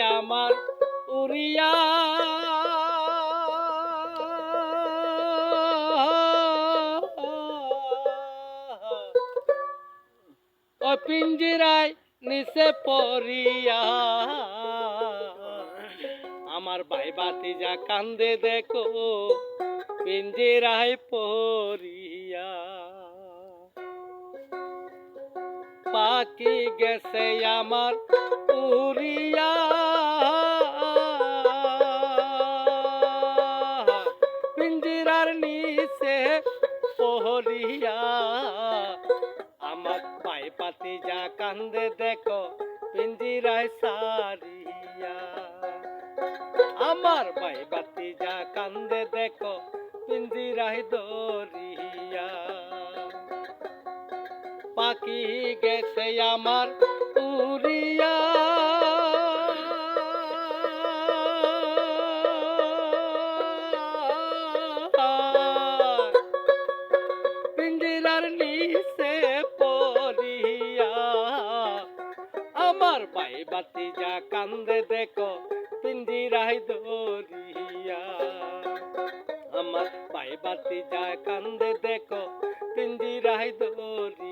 আমার উড়িয়া। ও পিঞ্জিরায় নিচে পড়িয়া। আমার ভাই বাতি যা কান্দে দেখো পিঞ্জিরায় পড়িয়া। পাখি গেছে আমার উড়িয়া। পিঞ্জিরার নিচে পহরিয়া। আমার পাই পাতি যা কান্দে দেখো, পিঞ্জিরায় সারিয়া। আমার ভাই বাতি যা কান্দে দেখো, পিঞ্জিরায় দরিয়া পাখি গেছে আমার উড়িয়া। পিঞ্জিরার নিচে বাতি যা কান্দে দেখো পিঞ্জিরাই দরিয়া আমার ভাই বাতি যা কান্দে দেখো পিঞ্জিরাই দরিয়া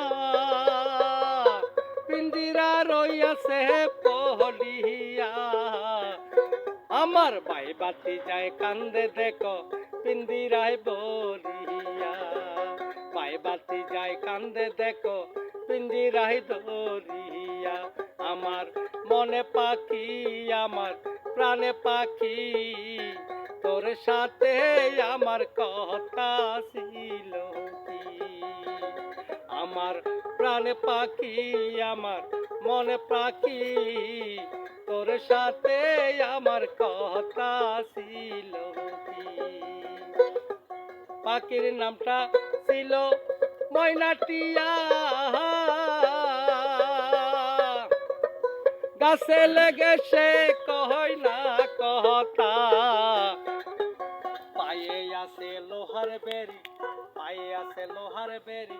পিঞ্জিরা রইয়াছে পহলিয়া। আমার বাই বাতি যায় কান্দে দেখো, পিন্দিরায় বলিয়া। বাই বাতি যায় কান্দে দেখো পিঞ্জিরায় দরিয়া আমার মনে পাখি, আমার প্রাণে পাখি, তোর সাথে আমার কথা ছিল আমার প্রাণে পাখি, আমার মনে পাখি, তোর সাথে আমার কথা ছিল পাখির নামটা ছিল ময়নাটিয়া। গাছে লেগে সে কহই না কথা। পায়ে আছে লোহার বেরি পায়ে আছে লোহার বেরি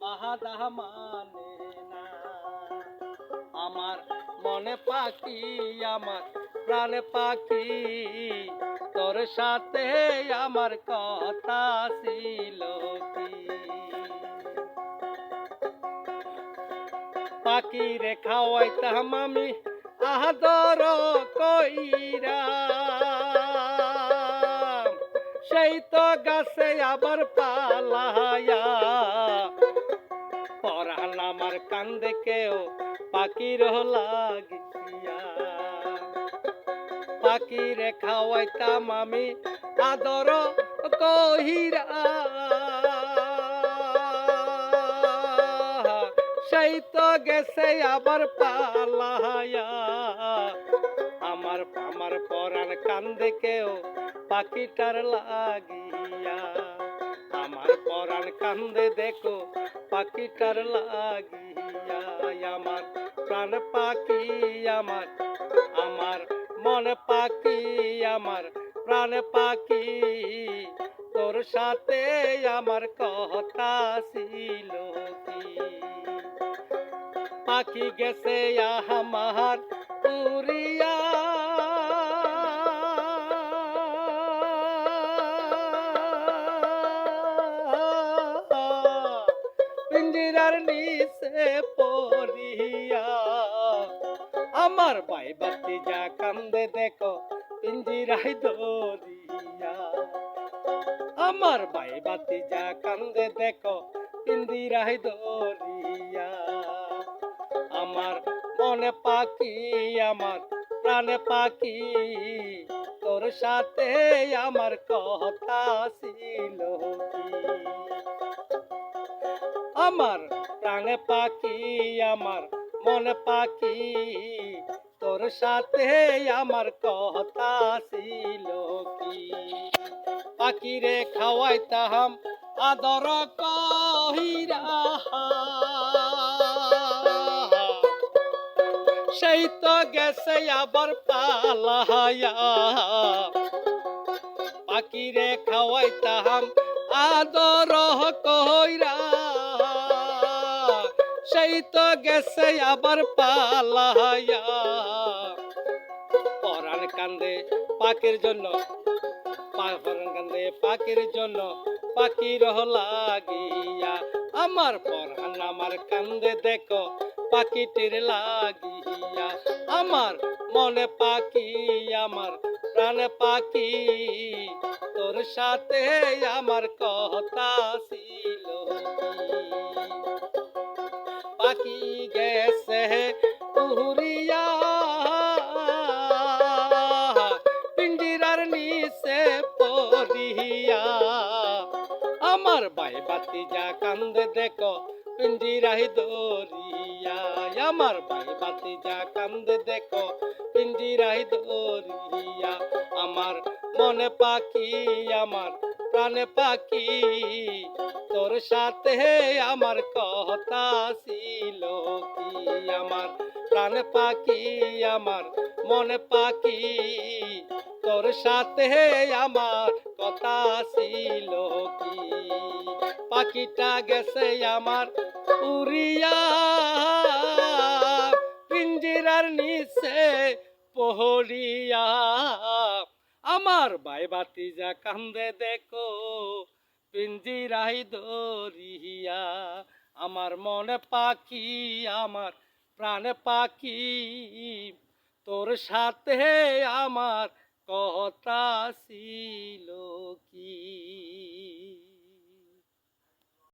বাহাদা মানে না আমার মনে পাখি, আমার প্রাণে পাখি। তোর সাথে আমার কথা ছিল কি? পাখি রে খাওয়াইতাম আমি আদর কইরা। সেই তো গাছে আবার পালায়া পরান আমার কান্দে কেউ পাখির লাগিয়া। পাখি রে খাওয়াইতাম আমি আদর কহিরা। সেই তো গেছে আবার পালায়া আমার আমার পরাণ কান্দে কেউ পাখিটার লাগিয়া। আমার পরাণ কান্দে দেখো পাখিটার লাগিয়া, আমার প্রাণ পাখি, আমার আমার মন পাখি, আমার প্রাণ পাখি। তোর সাথে আমার কথা ছিল পাখি গেছে আহ উড়িয়া আমার ভাই বাতি যা কান্দে দেখো পিঞ্জিরাই দরিয়া আমার ভাই বাতি যা কান্দে দেখো পিঞ্জিরাই দরিয়া আমার মনে পাখি, আমার প্রাণে পাখি, তোর সাথে আমার কথা ছিল আমার প্রাণে পাখি, আমার মনে পাখি, তোর সাথে আমার কথা ছিল কি? পাখিরে খাওয়াইতাম আদর কহিরা। সেই তো গেছে আবার পালায়া খাওয়াই তাহাম আদর কইরা সেই তো গেছে আবার পালায়া পরাণ কান্দে পাখির জন্য পা- পরাণ কান্দে পাখির জন্য পাখির লাগিয়া। আমার পরাণ আমার কান্দে দেখো পাখিটির লাগিয়া। আমার মনে পাখি, আমার প্রাণে পাখি, তোর সাথে আমার কথা ছিল। গেছে উহুরিয়া পিঞ্জিরার নিচে পড়িয়া আমার বাই বাতি যা কান্দে দেখো পিঞ্জিরাই দরিয়া আমার বাই বাতি যা কান্দে দেখো পিঞ্জিরাই দরিয়া আমার মনে পাখি আমার প্রাণে পাখি তোর সাথে আমার কথা ছিল কি? আমার প্রাণ পাখি, আমার মনে পাখি। তোর সাথে আমার কথা ছিল কি? পাখিটা গেছে আমার উড়িয়া। পিঞ্জিরার নিচে পহরিয়া আমার ভাই বাতি যা কান্দে দেখো পিঞ্জিরাই দরিয়া আমার মনে পাখি আমার প্রাণে পাখি। তোর সাথে আমার কথা ছিল